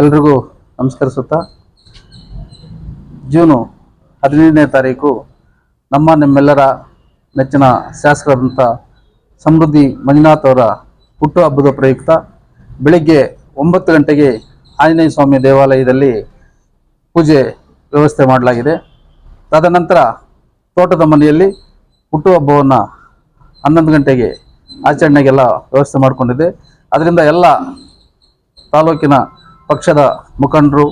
ಎಲ್ರಿಗೂ ನಮಸ್ಕರಿಸುತ್ತಾ? ಜೂನು ಹದಿನೈದನೇ ತಾರೀಕು ನಮ್ಮ ನಿಮ್ಮೆಲ್ಲರ ನೆಚ್ಚಿನ ಶಾಸಕರಾದಂಥ ಸಮೃದ್ಧಿ ಮಂಜುನಾಥ್ ಅವರ ಹುಟ್ಟುಹಬ್ಬದ ಪ್ರಯುಕ್ತ ಬೆಳಿಗ್ಗೆ ಒಂಬತ್ತು ಗಂಟೆಗೆ ಆಂಜನೇಯ ಸ್ವಾಮಿ ದೇವಾಲಯದಲ್ಲಿ ಪೂಜೆ ವ್ಯವಸ್ಥೆ ಮಾಡಲಾಗಿದೆ. ತದನಂತರ ತೋಟದ ಮನೆಯಲ್ಲಿ ಹುಟ್ಟುಹಬ್ಬವನ್ನು ಹನ್ನೊಂದು ಗಂಟೆಗೆ ಆಚರಣೆಗೆಲ್ಲ ವ್ಯವಸ್ಥೆ ಮಾಡಿಕೊಂಡಿದೆ. ಅದರಿಂದ ಎಲ್ಲ ತಾಲೂಕಿನ ಪಕ್ಷದ ಮುಖಂಡರು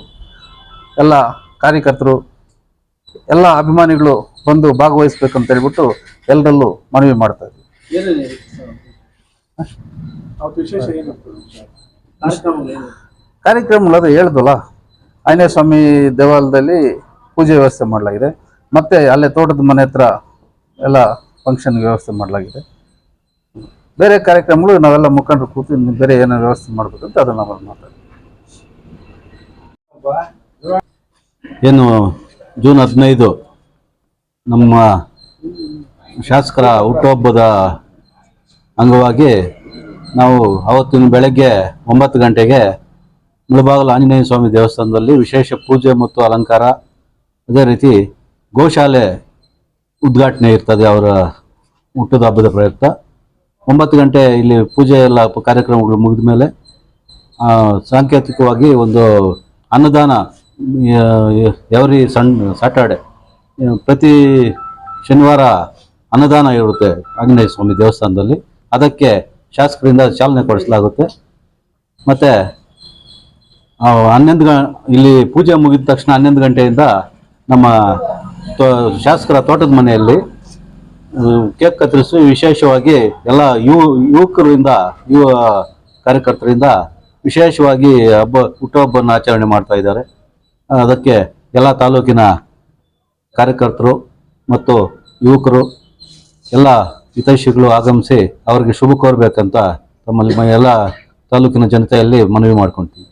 ಎಲ್ಲ ಕಾರ್ಯಕರ್ತರು ಎಲ್ಲ ಅಭಿಮಾನಿಗಳು ಬಂದು ಭಾಗವಹಿಸ್ಬೇಕಂತ ಹೇಳ್ಬಿಟ್ಟು ಎಲ್ಲರಲ್ಲೂ ಮನವಿ ಮಾಡ್ತಾ ಇದ್ದೀವಿ ಕಾರ್ಯಕ್ರಮ ಕಾರ್ಯಕ್ರಮಗಳು ಅದು ಹೇಳ್ದಲ್ಲ ಆಂಜನೇಯ ಸ್ವಾಮಿ ದೇವಾಲಯದಲ್ಲಿ ಪೂಜೆ ವ್ಯವಸ್ಥೆ ಮಾಡಲಾಗಿದೆ ಮತ್ತೆ ಅಲ್ಲೇ ತೋಟದ ಮನೆ ಹತ್ರ ಎಲ್ಲ ಫಂಕ್ಷನ್ ವ್ಯವಸ್ಥೆ ಮಾಡಲಾಗಿದೆ. ಬೇರೆ ಕಾರ್ಯಕ್ರಮಗಳು ನಾವೆಲ್ಲ ಮುಖಂಡರು ಕೂತು ಬೇರೆ ಏನೋ ವ್ಯವಸ್ಥೆ ಮಾಡಬೇಕಂತ ಅದನ್ನು ನಾವು ಮಾತಾಡ್ತೀವಿ. ಏನು, ಜೂನ್ ಹದಿನೈದು ನಮ್ಮ ಶಾಸಕರ ಹುಟ್ಟುಹಬ್ಬದ ಅಂಗವಾಗಿ ನಾವು ಅವತ್ತಿನ ಬೆಳಗ್ಗೆ ಒಂಬತ್ತು ಗಂಟೆಗೆ ಮುಳಬಾಗಲ ಆಂಜನೇಯ ಸ್ವಾಮಿ ದೇವಸ್ಥಾನದಲ್ಲಿ ವಿಶೇಷ ಪೂಜೆ ಮತ್ತು ಅಲಂಕಾರ. ಅದೇ ರೀತಿ ಗೋಶಾಲೆ ಉದ್ಘಾಟನೆ ಇರ್ತದೆ ಅವರ ಹುಟ್ಟದ ಹಬ್ಬದ ಪ್ರಯುಕ್ತ. ಒಂಬತ್ತು ಗಂಟೆ ಇಲ್ಲಿ ಪೂಜೆ ಎಲ್ಲ ಕಾರ್ಯಕ್ರಮಗಳು ಮುಗಿದ ಮೇಲೆ ಸಾಂಕೇತಿಕವಾಗಿ ಒಂದು ಅನ್ನದಾನ ಎವ್ರಿ ಸಣ್ ಸ್ಯಾಟರ್ಡೆ ಪ್ರತಿ ಶನಿವಾರ ಅನ್ನದಾನ ಇರುತ್ತೆ ಆಂಜನೇಯ ಸ್ವಾಮಿ ದೇವಸ್ಥಾನದಲ್ಲಿ. ಅದಕ್ಕೆ ಶಾಸಕರಿಂದ ಚಾಲನೆ ಕೊಡಿಸಲಾಗುತ್ತೆ. ಮತ್ತು ಹನ್ನೊಂದು ಗ, ಇಲ್ಲಿ ಪೂಜೆ ಮುಗಿದ ತಕ್ಷಣ ಹನ್ನೊಂದು ಗಂಟೆಯಿಂದ ನಮ್ಮ ತೋ, ಶಾಸಕರ ತೋಟದ ಮನೆಯಲ್ಲಿ ಕೇಕ್ ಕತ್ತರಿಸಿ ವಿಶೇಷವಾಗಿ ಎಲ್ಲ ಯುವ, ಯುವಕರಿಂದ, ಯುವ ಕಾರ್ಯಕರ್ತರಿಂದ ವಿಶೇಷವಾಗಿ ಹಬ್ಬ ಹುಟ್ಟುಹಬ್ಬವನ್ನು ಆಚರಣೆ ಮಾಡ್ತಾ ಇದ್ದಾರೆ. ಅದಕ್ಕೆ ಎಲ್ಲ ತಾಲೂಕಿನ ಕಾರ್ಯಕರ್ತರು ಮತ್ತು ಯುವಕರು, ಎಲ್ಲ ಹಿತೈಷಿಗಳು ಆಗಮಿಸಿ ಅವರಿಗೆ ಶುಭ ಕೋರಬೇಕಂತ ತಮ್ಮಲ್ಲಿ ಎಲ್ಲ ತಾಲೂಕಿನ ಜನತೆಯಲ್ಲಿ ಮನವಿ ಮಾಡ್ಕೊಳ್ತೀವಿ